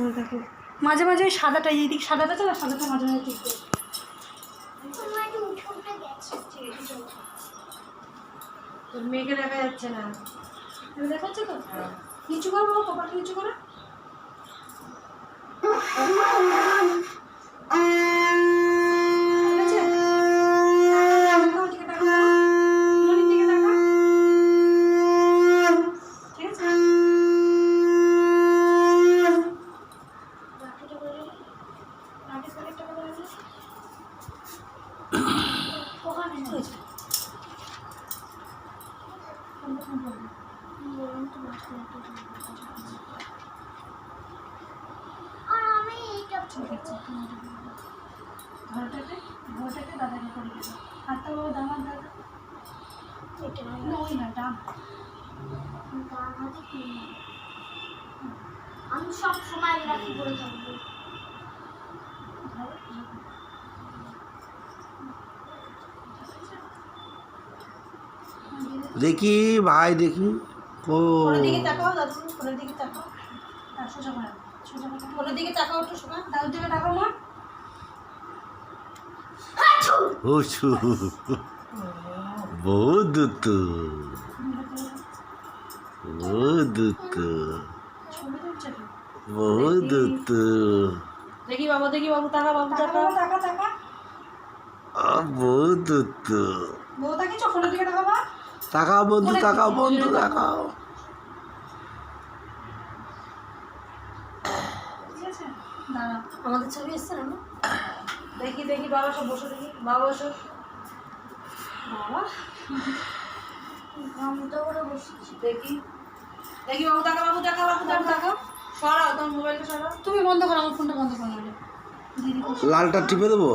ধরে থাকো মাঝে মাঝে ওই সাদাটা এই দিক সাদাটা না সাদাটা মাঝে মাঝে ঠিক করো। তোমার একটু উঠে উঠে গেছে ঠিক আছে চলো তোর মেয়েকে দেখা যাচ্ছে না। দেখা যাচ্ছে তো? নিচু করো কপালটা নিচু করো ঠিক আছে? তাকাও, ওদিকে তাকাও। মনির দিকে তাকাও। ঠিক আছে? বাকিটা করে দিই। আগে সেলেক্টটা করে রাখো। ওখানে না। হয়েছে। কোনটা কোন করবে? বললাম তো মাঝখানে একটা জায়গা আছে। আর আমি এইটা ঠিক আছে, তুমি এটা করে দাও। ঘরটাতে ঘরটাতে দাদাকে করে দেবো হাতটা বাবা দামার দাদা এটা না ওই না কি না। আমি সব সময় রাখি করে থাকব দেখি ভাই দেখি। ও। বহুত বহুত দুতু দুতু দেখি বাবু দেখি বাবু তাকা বাবু তাকা তাকা। বাবা, তাকা তাকা। বহুত দুতু বউ তাকিয়েছো ফোনের দিকে তাকাও মা তাকাও বন্ধু তাকাও বন্ধু তাকাও। ঠিক আছে দাঁড়া আমাদের ছবি এসছে না? দেখি দেখি বাবা সব বসে দেখি। বাবা বসো। বাবা? দেখি। দেখি বাবু তাকা বাবু তাকা বাবু তাকাও সরাও তোমার মোবাইলটা সরাও। তুমি বন্ধ করো আমার ফোনটা বন্ধ করো। লালটা টিপে দেবো?